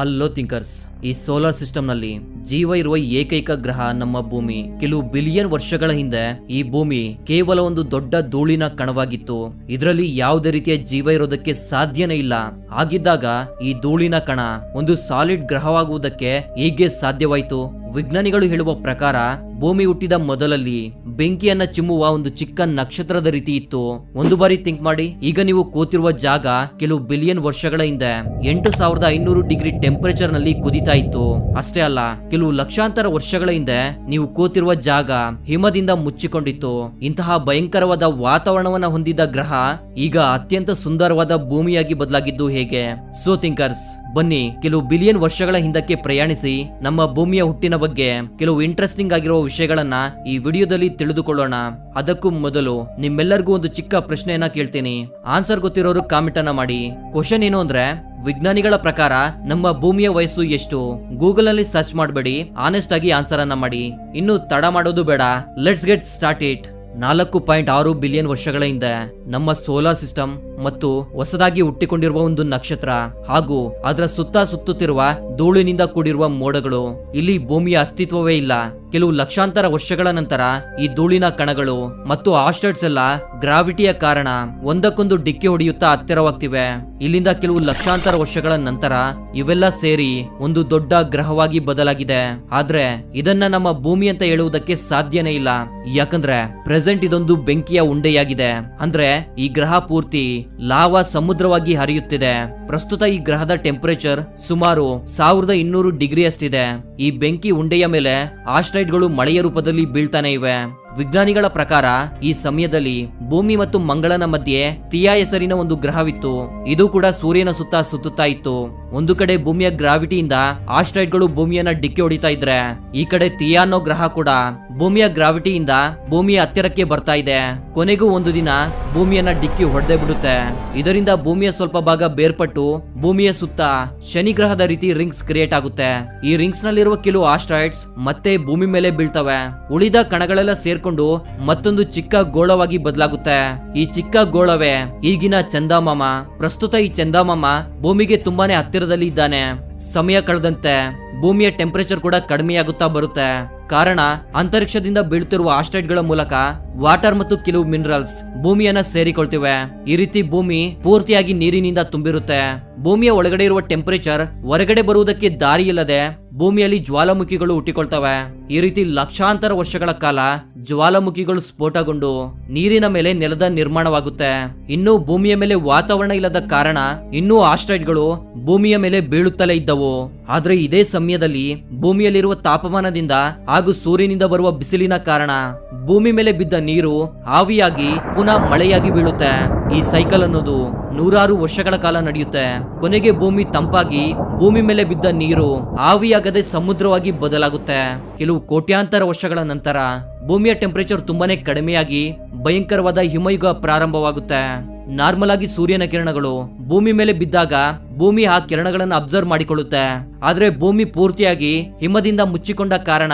Hello thinkers ಈ solar ಸಿಸ್ಟಮ್ನಲ್ಲಿ ಜೀವ ಇರುವ ಏಕೈಕ ಗ್ರಹ ನಮ್ಮ ಭೂಮಿ. ಕೆಲವು ಬಿಲಿಯನ್ ವರ್ಷಗಳ ಹಿಂದೆ ಈ ಭೂಮಿ ಕೇವಲ ಒಂದು ದೊಡ್ಡ ಧೂಳಿನ ಕಣವಾಗಿತ್ತು. ಇದರಲ್ಲಿ ಯಾವುದೇ ರೀತಿಯ ಜೀವ ಇರೋದಕ್ಕೆ ಸಾಧ್ಯನೇ ಇಲ್ಲ. ಆಗಿದ್ದಾಗ ಈ ಧೂಳಿನ ಕಣ ಒಂದು ಸಾಲಿಡ್ ಗ್ರಹವಾಗುವುದಕ್ಕೆ ಹೇಗೆ ಸಾಧ್ಯವಾಯಿತು. ವಿಜ್ಞಾನಿಗಳು ಹೇಳುವ ಪ್ರಕಾರ ಭೂಮಿ ಹುಟ್ಟಿದ ಮೊದಲಲ್ಲಿ ಬೆಂಕಿಯನ್ನ ಚಿಮ್ಮುವ ಒಂದು ಚಿಕ್ಕ ನಕ್ಷತ್ರದ ರೀತಿ ಇತ್ತು. ಒಂದು ಬಾರಿ ಥಿಂಕ್ ಮಾಡಿ, ಈಗ ನೀವು ಕೂತಿರುವ ಜಾಗ ಕೆಲವು ಬಿಲಿಯನ್ ವರ್ಷಗಳ ಹಿಂದೆ ಎಂಟು ಸಾವಿರದ ಐನೂರು ಡಿಗ್ರಿ ಟೆಂಪರೇಚರ್ನಲ್ಲಿ ಕುದಿತಾ ಇತ್ತು. ಅಷ್ಟೇ ಅಲ್ಲ, ಕೆಲವು ಲಕ್ಷಾಂತರ ವರ್ಷಗಳ ಹಿಂದೆ ನೀವು ಕೂತಿರುವ ಜಾಗ ಹಿಮದಿಂದ ಮುಚ್ಚಿಕೊಂಡಿತ್ತು. ಇಂತಹ ಭಯಂಕರವಾದ ವಾತಾವರಣವನ್ನ ಹೊಂದಿದ ಗ್ರಹ ಈಗ ಅತ್ಯಂತ ಸುಂದರವಾದ ಭೂಮಿಯಾಗಿ ಬದಲಾಗಿದ್ದು ಹೇಗೆ? ಸೋ ಥಿಂಕರ್ಸ್ ಬನ್ನಿ ಕೆಲವು ಬಿಲಿಯನ್ ವರ್ಷಗಳ ಹಿಂದಕ್ಕೆ ಪ್ರಯಾಣಿಸಿ, ನಮ್ಮ ಭೂಮಿಯ ಹುಟ್ಟಿನ ಬಗ್ಗೆ ಕೆಲವು ಇಂಟ್ರೆಸ್ಟಿಂಗ್ ಆಗಿರುವ ವಿಷಯಗಳನ್ನ ಈ ವಿಡಿಯೋದಲ್ಲಿ ತಿಳಿದುಕೊಳ್ಳೋಣ. ಅದಕ್ಕೂ ಮೊದಲು ನಿಮ್ಮೆಲ್ಲರಿಗೂ ಒಂದು ಚಿಕ್ಕ ಪ್ರಶ್ನೆಯನ್ನ ಕೇಳ್ತೀನಿ. ಆನ್ಸರ್ ಗೊತ್ತಿರೋರು ಕಾಮೆಂಟ್ ಅನ್ನ ಮಾಡಿ. ಕ್ವಶನ್ ಏನು ಅಂದ್ರೆ, ವಿಜ್ಞಾನಿಗಳ ಪ್ರಕಾರ ನಮ್ಮ ಭೂಮಿಯ ವಯಸ್ಸು ಎಷ್ಟು? ಗೂಗಲ್ ಅಲ್ಲಿ ಸರ್ಚ್ ಮಾಡಬೇಡಿ. ಆನೆಸ್ಟ್ ಆಗಿ ಆನ್ಸರ್ ಅನ್ನ ಮಾಡಿ. ಇನ್ನು ತಡ ಮಾಡೋದು ಬೇಡ. ಲೆಟ್ಸ್ ಗೆಟ್ ಸ್ಟಾರ್ಟ್ ಇಟ್ ನಾಲ್ಕು ಪಾಯಿಂಟ್ ಆರು ಬಿಲಿಯನ್ ವರ್ಷಗಳ ಹಿಂದೆ ನಮ್ಮ ಸೋಲಾರ್ ಸಿಸ್ಟಮ್ ಮತ್ತು ಹೊಸದಾಗಿ ಹುಟ್ಟಿಕೊಂಡಿರುವ ಒಂದು ನಕ್ಷತ್ರ ಹಾಗೂ ಅದರ ಸುತ್ತ ಸುತ್ತುತ್ತಿರುವ ಧೂಳಿನಿಂದ ಕೂಡಿರುವ ಮೋಡಗಳು. ಇಲ್ಲಿ ಭೂಮಿಯ ಅಸ್ತಿತ್ವವೇ ಇಲ್ಲ. ಕೆಲವು ಲಕ್ಷಾಂತರ ವರ್ಷಗಳ ನಂತರ ಈ ಧೂಳಿನ ಕಣಗಳು ಮತ್ತು ಆಸ್ಟರ್ಡ್ಸ್ ಎಲ್ಲ ಗ್ರಾವಿಟಿಯ ಕಾರಣ ಒಂದಕ್ಕೊಂದು ಡಿಕ್ಕಿ ಹೊಡೆಯುತ್ತಾ ಹತ್ತಿರವಾಗ್ತಿವೆ. ಇಲ್ಲಿಂದ ಕೆಲವು ಲಕ್ಷಾಂತರ ವರ್ಷಗಳ ನಂತರ ಇವೆಲ್ಲ ಸೇರಿ ಒಂದು ದೊಡ್ಡ ಗ್ರಹವಾಗಿ ಬದಲಾಗಿದೆ. ಆದ್ರೆ ಇದನ್ನ ನಮ್ಮ ಭೂಮಿ ಅಂತ ಹೇಳುವುದಕ್ಕೆ ಸಾಧ್ಯನೇ ಇಲ್ಲ. ಯಾಕಂದ್ರೆ ಪ್ರೆಸೆಂಟ್ ಇದೊಂದು ಬೆಂಕಿಯ ಉಂಡೆಯಾಗಿದೆ. ಅಂದ್ರೆ ಈ ಗ್ರಹ ಪೂರ್ತಿ ಲಾವಾ ಸಮುದ್ರವಾಗಿ ಹರಿಯುತ್ತಿದೆ. ಪ್ರಸ್ತುತ ಈ ಗ್ರಹದ ಟೆಂಪರೇಚರ್ ಸುಮಾರು ಸಾವಿರದ ಇನ್ನೂರು ಡಿಗ್ರಿ ಅಷ್ಟಿದೆ ಈ ಬೆಂಕಿ ಉಂಡೆಯ ಮೇಲೆ ಆಸ್ಟ್ರೈಡ್ಗಳು ಮಳೆಯ ರೂಪದಲ್ಲಿ ಬೀಳ್ತಾನೆ ಇವೆ. ವಿಜ್ಞಾನಿಗಳ ಪ್ರಕಾರ, ಈ ಸಮಯದಲ್ಲಿ ಭೂಮಿ ಮತ್ತು ಮಂಗಳನ ಮಧ್ಯೆ ತಿಯಾ ಹೆಸರಿನ ಒಂದು ಗ್ರಹವಿತ್ತು. ಇದು ಕೂಡ ಸೂರ್ಯನ ಸುತ್ತ ಸುತ್ತುತ್ತಾ ಇತ್ತು. ಒಂದು ಕಡೆ ಭೂಮಿಯ ಗ್ರಾವಿಟಿಯಿಂದ ಆಸ್ಟ್ರೈಡ್ಗಳು ಭೂಮಿಯನ್ನ ಡಿಕ್ಕಿ ಹೊಡಿತಾ ಇದ್ರೆ, ಈ ಕಡೆ ತಿಯಾ ಅನ್ನೋ ಗ್ರಹ ಕೂಡ ಭೂಮಿಯ ಗ್ರಾವಿಟಿಯಿಂದ ಭೂಮಿಯ ಹತ್ತಿರಕ್ಕೆ ಬರ್ತಾ ಇದೆ. ಕೊನೆಗೂ ಒಂದು ದಿನ ಭೂಮಿಯನ್ನ ಡಿಕ್ಕಿ ಹೊಡೆದೇ ಬಿಡುತ್ತೆ. ಇದರಿಂದ ಭೂಮಿಯ ಸ್ವಲ್ಪ ಭಾಗ ಬೇರ್ಪಟ್ಟು ಭೂಮಿಯ ಸುತ್ತ ಶನಿ ಗ್ರಹದ ರೀತಿ ರಿಂಗ್ಸ್ ಕ್ರಿಯೇಟ್ ಆಗುತ್ತೆ. ಈ ರಿಂಗ್ಸ್ ನಲ್ಲಿರುವ ಕೆಲವು ಆಸ್ಟ್ರಾಯ್ಡ್ಸ್ ಮತ್ತೆ ಭೂಮಿ ಮೇಲೆ ಬೀಳ್ತವೆ. ಉಳಿದ ಕಣಗಳೆಲ್ಲ ಸೇರ್ಕೊಂಡು ಮತ್ತೊಂದು ಚಿಕ್ಕ ಗೋಳವಾಗಿ ಬದಲಾಗುತ್ತೆ. ಈ ಚಿಕ್ಕ ಗೋಳವೇ ಈಗಿನ ಚಂದಾಮಾಮ. ಪ್ರಸ್ತುತ ಈ ಚಂದಾಮಾಮ ಭೂಮಿಗೆ ತುಂಬಾನೇ ಹತ್ತಿರದಲ್ಲಿ ಇದ್ದಾನೆ. ಸಮಯ ಕಳೆದಂತೆ ಭೂಮಿಯ ಟೆಂಪರೇಚರ್ ಕೂಡ ಕಡಿಮೆಯಾಗುತ್ತಾ ಬರುತ್ತೆ. ಕಾರಣ, ಅಂತರಿಕ್ಷದಿಂದ ಬೀಳ್ತಿರುವ ಆಸ್ಟ್ರೈಡ್ಗಳ ಮೂಲಕ ವಾಟರ್ ಮತ್ತು ಕೆಲವು ಮಿನರಲ್ಸ್ ಭೂಮಿಯನ್ನ ಸೇರಿಕೊಳ್ತಿವೆ. ಈ ರೀತಿ ಭೂಮಿ ಪೂರ್ತಿಯಾಗಿ ನೀರಿನಿಂದ ತುಂಬಿರುತ್ತೆ. ಭೂಮಿಯ ಒಳಗಡೆ ಇರುವ ಟೆಂಪರೇಚರ್ ಹೊರಗಡೆ ಬರುವುದಕ್ಕೆ ದಾರಿ ಇಲ್ಲದೆ ಭೂಮಿಯಲ್ಲಿ ಜ್ವಾಲಾಮುಖಿಗಳು ಹುಟ್ಟಿಕೊಳ್ತವೆ. ಈ ರೀತಿ ಲಕ್ಷಾಂತರ ವರ್ಷಗಳ ಕಾಲ ಜ್ವಾಲಾಮುಖಿಗಳು ಸ್ಫೋಟಗೊಂಡು ನೀರಿನ ಮೇಲೆ ನೆಲದ ನಿರ್ಮಾಣವಾಗುತ್ತೆ. ಇನ್ನು ಭೂಮಿಯ ಮೇಲೆ ವಾತಾವರಣ ಇಲ್ಲದ ಕಾರಣ ಇನ್ನೂ ಆಸ್ಟ್ರೈಡ್ಗಳು ಭೂಮಿಯ ಮೇಲೆ ಬೀಳುತ್ತಲೇ ಇದ್ದವು. ಆದ್ರೆ ಇದೇ ಸಮಯದಲ್ಲಿ ಭೂಮಿಯಲ್ಲಿರುವ ತಾಪಮಾನದಿಂದ ಹಾಗೂ ಸೂರ್ಯನಿಂದ ಬರುವ ಬಿಸಿಲಿನ ಕಾರಣ ಭೂಮಿ ಮೇಲೆ ಬಿದ್ದ ನೀರು ಆವಿಯಾಗಿ ಪುನಃ ಮಳೆಯಾಗಿ ಬೀಳುತ್ತೆ. ಈ ಸೈಕಲ್ ಅನ್ನೋದು ನೂರಾರು ವರ್ಷಗಳ ಕಾಲ ನಡೆಯುತ್ತೆ. ಕೊನೆಗೆ ಭೂಮಿ ತಂಪಾಗಿ, ಭೂಮಿ ಮೇಲೆ ಬಿದ್ದ ನೀರು ಆವಿಯಾಗದೆ ಸಮುದ್ರವಾಗಿ ಬದಲಾಗುತ್ತೆ. ಕೆಲವು ಕೋಟ್ಯಾಂತರ ವರ್ಷಗಳ ನಂತರ ಭೂಮಿಯ ಟೆಂಪರೇಚರ್ ತುಂಬಾನೇ ಕಡಿಮೆಯಾಗಿ ಭಯಂಕರವಾದ ಹಿಮಯುಗ ಪ್ರಾರಂಭವಾಗುತ್ತೆ. ನಾರ್ಮಲ್ ಆಗಿ ಸೂರ್ಯನ ಕಿರಣಗಳು ಭೂಮಿ ಮೇಲೆ ಬಿದ್ದಾಗ ಭೂಮಿ ಆ ಕಿರಣಗಳನ್ನು ಅಬ್ಸರ್ವ್ ಮಾಡಿಕೊಳ್ಳುತ್ತೆ. ಆದ್ರೆ ಭೂಮಿ ಪೂರ್ತಿಯಾಗಿ ಹಿಮದಿಂದ ಮುಚ್ಚಿಕೊಂಡ ಕಾರಣ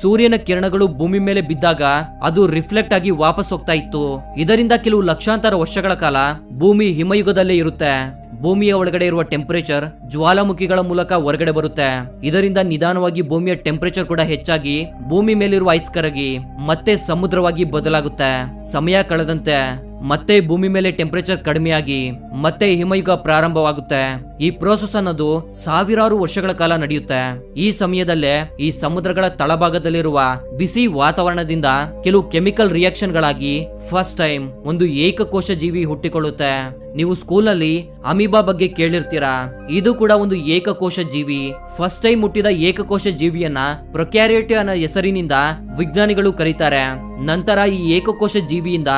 ಸೂರ್ಯನ ಕಿರಣಗಳು ಭೂಮಿ ಮೇಲೆ ಬಿದ್ದಾಗ ಅದು ರಿಫ್ಲೆಕ್ಟ್ ಆಗಿ ವಾಪಸ್ ಹೋಗ್ತಾ ಇತ್ತು. ಇದರಿಂದ ಕೆಲವು ಲಕ್ಷಾಂತರ ವರ್ಷಗಳ ಕಾಲ ಭೂಮಿ ಹಿಮಯುಗದಲ್ಲೇ ಇರುತ್ತೆ. ಭೂಮಿಯ ಒಳಗಡೆ ಇರುವ ಟೆಂಪರೇಚರ್ ಜ್ವಾಲಾಮುಖಿಗಳ ಮೂಲಕ ಹೊರಗಡೆ ಬರುತ್ತೆ. ಇದರಿಂದ ನಿಧಾನವಾಗಿ ಭೂಮಿಯ ಟೆಂಪರೇಚರ್ ಕೂಡ ಹೆಚ್ಚಾಗಿ ಭೂಮಿ ಮೇಲಿರುವ ಐಸ್ ಕರಗಿ ಮತ್ತೆ ಸಮುದ್ರವಾಗಿ ಬದಲಾಗುತ್ತೆ. ಸಮಯ ಕಳೆದಂತೆ ಮತ್ತೆ ಭೂಮಿ ಮೇಲೆ ಟೆಂಪರೇಚರ್ ಕಡಿಮೆಯಾಗಿ ಮತ್ತೆ ಹಿಮಯುಗ ಪ್ರಾರಂಭವಾಗುತ್ತೆ. ಈ ಪ್ರೋಸೆಸ್ ಅನ್ನೋದು ಸಾವಿರಾರು ವರ್ಷಗಳ ಕಾಲ ನಡೆಯುತ್ತೆ. ಈ ಸಮಯದಲ್ಲೇ ಈ ಸಮುದ್ರಗಳ ತಳಭಾಗದಲ್ಲಿರುವ ಬಿಸಿ ವಾತಾವರಣದಿಂದ ಕೆಲವು ಕೆಮಿಕಲ್ ರಿಯಾಕ್ಷನ್ ಗಳಾಗಿ ಫಸ್ಟ್ ಟೈಮ್ ಒಂದು ಏಕಕೋಶ ಜೀವಿ ಹುಟ್ಟಿಕೊಳ್ಳುತ್ತೆ. ನೀವು ಸ್ಕೂಲಲ್ಲಿ ಅಮೀಬಾ ಬಗ್ಗೆ ಕೇಳಿರ್ತೀರಾ? ಇದು ಕೂಡ ಒಂದು ಏಕಕೋಶ ಜೀವಿ. ಫಸ್ಟ್ ಟೈಮ್ ಹುಟ್ಟಿದ ಏಕಕೋಶ ಜೀವಿಯನ್ನ ಪ್ರೊಕ್ಯಾರಿಯೋಟಿ ಅನ್ನೋ ಹೆಸರಿನಿಂದ ವಿಜ್ಞಾನಿಗಳು ಕರೀತಾರೆ. ನಂತರ ಈ ಏಕಕೋಶ ಜೀವಿಯಿಂದ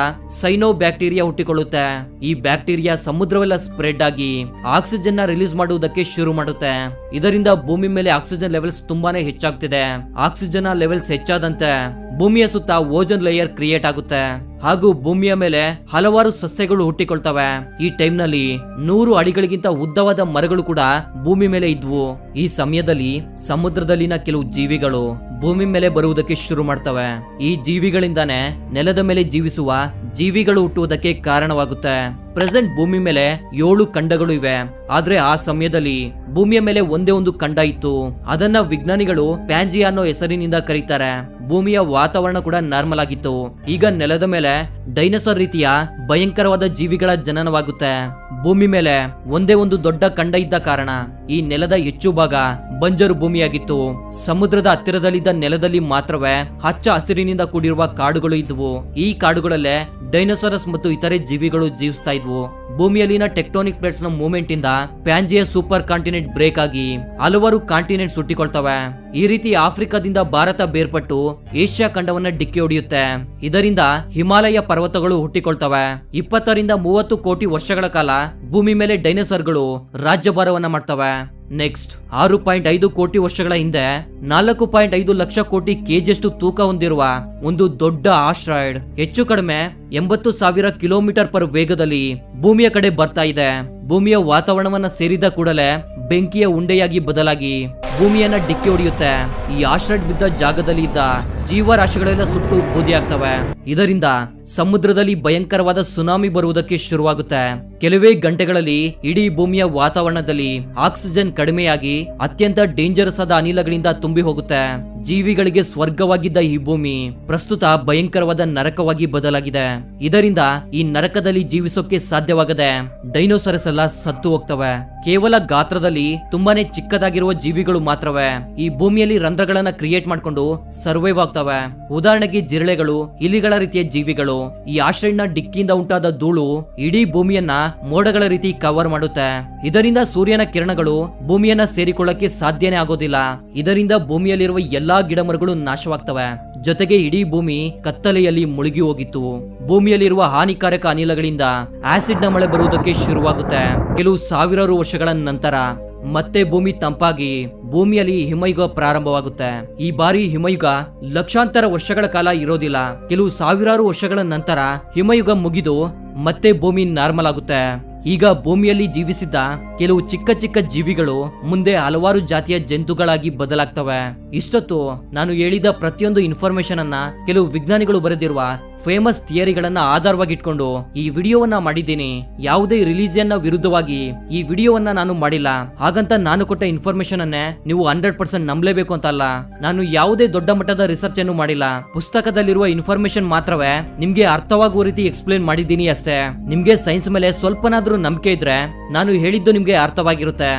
ಸೈನೋ ಬ್ಯಾಕ್ಟೀರಿಯಾ ಹುಟ್ಟಿಕೊಳ್ಳುತ್ತೆ. ಈ ಬ್ಯಾಕ್ಟೀರಿಯಾ ಸಮುದ್ರವೆಲ್ಲ ಸ್ಪ್ರೆಡ್ ಆಗಿ ಆಕ್ಸಿಜನ್ನ ರಿಲೀಸ್ ಮಾಡುವುದಕ್ಕೆ ಶುರು ಮಾಡುತ್ತೆ. ಇದರಿಂದ ಭೂಮಿ ಮೇಲೆ ಆಕ್ಸಿಜನ್ ಲೆವೆಲ್ಸ್ ತುಂಬಾನೇ ಹೆಚ್ಚಾಗ್ತಿದೆ. ಆಕ್ಸಿಜನ್ ಲೆವೆಲ್ಸ್ ಹೆಚ್ಚಾದಂತೆ ಭೂಮಿಯ ಸುತ್ತ ಓಜನ್ ಲೇಯರ್ ಕ್ರಿಯೇಟ್ ಆಗುತ್ತೆ. ಹಾಗೂ ಭೂಮಿಯ ಮೇಲೆ ಹಲವಾರು ಸಸ್ಯಗಳು ಹುಟ್ಟಿಕೊಳ್ತವೆ. ಈ ಟೈಮ್ನಲ್ಲಿ ನೂರು ಅಡಿಗಳಿಗಿಂತ ಉದ್ದವಾದ ಮರಗಳು ಕೂಡ ಭೂಮಿ ಮೇಲೆ ಇದ್ವು. ಈ ಸಮಯದಲ್ಲಿ ಸಮುದ್ರದಲ್ಲಿನ ಕೆಲವು ಜೀವಿಗಳು ಭೂಮಿ ಮೇಲೆ ಬರುವುದಕ್ಕೆ ಶುರು ಮಾಡ್ತವೆ. ಈ ಜೀವಿಗಳಿಂದಾನೇ ನೆಲದ ಮೇಲೆ ಜೀವಿಸುವ ಜೀವಿಗಳು ಹುಟ್ಟುವುದಕ್ಕೆ ಕಾರಣವಾಗುತ್ತೆ. ಪ್ರೆಸೆಂಟ್ ಭೂಮಿ ಮೇಲೆ ಏಳು ಖಂಡಗಳು ಇವೆ. ಆದ್ರೆ ಆ ಸಮಯದಲ್ಲಿ ಭೂಮಿಯ ಮೇಲೆ ಒಂದೇ ಒಂದು ಖಂಡ ಇತ್ತು. ಅದನ್ನ ವಿಜ್ಞಾನಿಗಳು ಪ್ಯಾಂಜಿ ಅನ್ನೋ ಹೆಸರಿನಿಂದ ಕರೀತಾರೆ. ಭೂಮಿಯ ವಾತಾವರಣ ಕೂಡ ನಾರ್ಮಲ್ ಆಗಿತ್ತು. ಈಗ ನೆಲದ ಮೇಲೆ ಡೈನೋಸಾರ್ ರೀತಿಯ ಭಯಂಕರವಾದ ಜೀವಿಗಳ ಜನನವಾಗುತ್ತೆ. ಭೂಮಿ ಮೇಲೆ ಒಂದೇ ಒಂದು ದೊಡ್ಡ ಖಂಡ ಇದ್ದ ಕಾರಣ ಈ ನೆಲದ ಹೆಚ್ಚು ಭಾಗ ಬಂಜರು ಭೂಮಿಯಾಗಿತ್ತು. ಸಮುದ್ರದ ಹತ್ತಿರದಲ್ಲಿದ್ದ ನೆಲದಲ್ಲಿ ಮಾತ್ರವೇ ಹಚ್ಚ ಹಸಿರಿನಿಂದ ಕೂಡಿರುವ ಕಾಡುಗಳು ಇದ್ವು. ಈ ಕಾಡುಗಳಲ್ಲೇ ಡೈನೋಸಾರಸ್ ಮತ್ತು ಇತರೆ ಜೀವಿಗಳು ಜೀವಿಸ್ತಾ ಇದ್ವು. ಭೂಮಿಯಲ್ಲಿನ ಟೆಕ್ಟೋನಿಕ್ ಪ್ಲೇಟ್ಸ್ನ ಮೂವ್ಮೆಂಟ್ ಇಂದ ಪ್ಯಾಂಜಿಯ ಸೂಪರ್ ಕಾಂಟಿನೆಂಟ್ ಬ್ರೇಕ್ ಆಗಿ ಹಲವಾರು ಕಾಂಟಿನೆಂಟ್ ಸುಟ್ಟಿಕೊಳ್ತವೆ ಈ ರೀತಿ ಆಫ್ರಿಕಾದಿಂದ ಭಾರತ ಬೇರ್ಪಟ್ಟು ಏಷ್ಯಾ ಖಂಡವನ್ನ ಡಿಕ್ಕಿ ಹೊಡೆಯುತ್ತೆ. ಇದರಿಂದ ಹಿಮಾಲಯ ಪರ್ವತಗಳು ಹುಟ್ಟಿಕೊಳ್ತವೆ. ಇಪ್ಪತ್ತರಿಂದ ಮೂವತ್ತು ಕೋಟಿ ವರ್ಷಗಳ ಕಾಲ ಭೂಮಿ ಮೇಲೆ ಡೈನೋಸಾರ್ಗಳು ರಾಜ್ಯಭಾರವನ್ನ ಮಾಡ್ತವೆ. ನೆಕ್ಸ್ಟ್, ಆರು ಪಾಯಿಂಟ್ ಐದು ಕೋಟಿ ವರ್ಷಗಳ ಹಿಂದೆ ನಾಲ್ಕು ಪಾಯಿಂಟ್ ಐದು ಲಕ್ಷ ಕೋಟಿ ಕೆಜಿಯಷ್ಟು ತೂಕ ಹೊಂದಿರುವ ಒಂದು ದೊಡ್ಡ ಆಸ್ಟ್ರಾಯ್ಡ್ ಹೆಚ್ಚು ಕಡಿಮೆ ಎಂಬತ್ತು ಸಾವಿರ ಕಿಲೋಮೀಟರ್ ಪರ್ ವೇಗದಲ್ಲಿ ಭೂಮಿಯ ಕಡೆ ಬರ್ತಾ ಇದೆ. ಭೂಮಿಯ ವಾತಾವರಣವನ್ನ ಸೇರಿದ ಕೂಡಲೇ ಬೆಂಕಿಯ ಉಂಡೆಯಾಗಿ ಬದಲಾಗಿ ಭೂಮಿಯನ್ನ ಡಿಕ್ಕಿ ಹೊಡೆಯುತ್ತೆ. ಈ ಆಶ್ರಡ್ ಬಿದ್ದ ಜಾಗದಲ್ಲಿ ಇದ್ದ ಜೀವರಾಶಿಗಳೆಲ್ಲ ಸುಟ್ಟು ಬೂದಿಯಾಗ್ತವೆ ಇದರಿಂದ ಸಮುದ್ರದಲ್ಲಿ ಭಯಂಕರವಾದ ಸುನಾಮಿ ಬರುವುದಕ್ಕೆ ಶುರುವಾಗುತ್ತೆ. ಕೆಲವೇ ಗಂಟೆಗಳಲ್ಲಿ ಇಡೀ ಭೂಮಿಯ ವಾತಾವರಣದಲ್ಲಿ ಆಕ್ಸಿಜನ್ ಕಡಿಮೆಯಾಗಿ ಅತ್ಯಂತ ಡೇಂಜರಸ್ ಆದ ಅನಿಲಗಳಿಂದ ತುಂಬಿ ಹೋಗುತ್ತೆ. ಜೀವಿಗಳಿಗೆ ಸ್ವರ್ಗವಾಗಿದ್ದ ಈ ಭೂಮಿ ಪ್ರಸ್ತುತ ಭಯಂಕರವಾದ ನರಕವಾಗಿ ಬದಲಾಗಿದೆ. ಇದರಿಂದ ಈ ನರಕದಲ್ಲಿ ಜೀವಿಸೋಕೆ ಸಾಧ್ಯವಾಗದೆ ಡೈನೋಸರಸ್ ಎಲ್ಲ ಸತ್ತು ಹೋಗ್ತವೆ. ಕೇವಲ ಗಾತ್ರದಲ್ಲಿ ತುಂಬಾನೇ ಚಿಕ್ಕದಾಗಿರುವ ಜೀವಿಗಳು ಮಾತ್ರವೇ ಈ ಭೂಮಿಯಲ್ಲಿ ರಂಧ್ರಗಳನ್ನ ಕ್ರಿಯೇಟ್ ಮಾಡ್ಕೊಂಡು ಸರ್ವೈವ್ ಆಗ್ತವೆ. ಉದಾಹರಣೆಗೆ ಜಿರಳೆಗಳು, ಇಲಿಗಳ ರೀತಿಯ ಜೀವಿಗಳು, ಈ ಆಶ್ರಯನ ಡಿಕ್ಕಿಯಿಂದ ಉಂಟಾದ ಧೂಳು ಇಡೀ ಭೂಮಿಯನ್ನ ಮೋಡಗಳ ರೀತಿ ಕವರ್ ಮಾಡುತ್ತೆ. ಇದರಿಂದ ಸೂರ್ಯನ ಕಿರಣಗಳು ಭೂಮಿಯನ್ನ ಸೇರಿಕೊಳ್ಳಕ್ಕೆ ಸಾಧ್ಯನೇ ಆಗೋದಿಲ್ಲ. ಇದರಿಂದ ಭೂಮಿಯಲ್ಲಿರುವ ಎಲ್ಲಾ ಗಿಡಮರಗಳು ನಾಶವಾಗ್ತವೆ. ಜೊತೆಗೆ ಇಡೀ ಭೂಮಿ ಕತ್ತಲೆಯಲ್ಲಿ ಮುಳುಗಿ ಹೋಗಿತ್ತು. ಭೂಮಿಯಲ್ಲಿರುವ ಹಾನಿಕಾರಕ ಅನಿಲಗಳಿಂದ ಆಸಿಡ್ನ ಮಳೆ ಬರುವುದಕ್ಕೆ ಶುರುವಾಗುತ್ತೆ. ಕೆಲವು ಸಾವಿರಾರು ವರ್ಷಗಳ ನಂತರ ಮತ್ತೆ ಭೂಮಿ ತಂಪಾಗಿ ಭೂಮಿಯಲ್ಲಿ ಹಿಮಯುಗ ಪ್ರಾರಂಭವಾಗುತ್ತೆ. ಈ ಬಾರಿ ಹಿಮಯುಗ ಲಕ್ಷಾಂತರ ವರ್ಷಗಳ ಕಾಲ ಇರೋದಿಲ್ಲ. ಕೆಲವು ಸಾವಿರಾರು ವರ್ಷಗಳ ನಂತರ ಹಿಮಯುಗ ಮುಗಿದು ಮತ್ತೆ ಭೂಮಿ ನಾರ್ಮಲ್ ಆಗುತ್ತೆ. ಈಗ ಭೂಮಿಯಲ್ಲಿ ಜೀವಿಸಿದ್ದ ಕೆಲವು ಚಿಕ್ಕ ಚಿಕ್ಕ ಜೀವಿಗಳು ಮುಂದೆ ಹಲವಾರು ಜಾತಿಯ ಜಂತುಗಳಾಗಿ ಬದಲಾಗ್ತವೆ. ಇಷ್ಟೊತ್ತು ನಾನು ಹೇಳಿದ ಪ್ರತಿಯೊಂದು ಇನ್ಫಾರ್ಮೇಶನ್ ಅನ್ನ ಕೆಲವು ವಿಜ್ಞಾನಿಗಳು ಬರೆದಿರುವ ಫೇಮಸ್ ಥಿಯರಿಗಳನ್ನ ಆಧಾರವಾಗಿಟ್ಕೊಂಡು ಈ ವಿಡಿಯೋವನ್ನ ಮಾಡಿದ್ದೀನಿ. ಯಾವುದೇ ರಿಲಿಜಿಯನ್ನ ವಿರುದ್ಧವಾಗಿ ಈ ವಿಡಿಯೋವನ್ನ ನಾನು ಮಾಡಿಲ್ಲ. ಹಾಗಂತ ನಾನು ಕೊಟ್ಟ ಇನ್ಫಾರ್ಮೇಶನ್ ಅನ್ನೇ ನೀವು ಹಂಡ್ರೆಡ್ ಪರ್ಸೆಂಟ್ ನಂಬಲೇಬೇಕು ಅಂತ ಅಲ್ಲ ನಾನು ಯಾವುದೇ ದೊಡ್ಡ ಮಟ್ಟದ ರಿಸರ್ಚ್ ಅನ್ನು ಮಾಡಿಲ್ಲ. ಪುಸ್ತಕದಲ್ಲಿರುವ ಇನ್ಫಾರ್ಮೇಶನ್ ಮಾತ್ರವೇ ನಿಮ್ಗೆ ಅರ್ಥವಾಗುವ ರೀತಿ ಎಕ್ಸ್ಪ್ಲೇನ್ ಮಾಡಿದ್ದೀನಿ ಅಷ್ಟೇ. ನಿಮ್ಗೆ ಸೈನ್ಸ್ ಮೇಲೆ ಸ್ವಲ್ಪನಾದ್ರೂ ನಂಬಿಕೆ ಇದ್ರೆ ನಾನು ಹೇಳಿದ್ದು ನಿಮ್ಗೆ ಅರ್ಥವಾಗಿರುತ್ತೆ.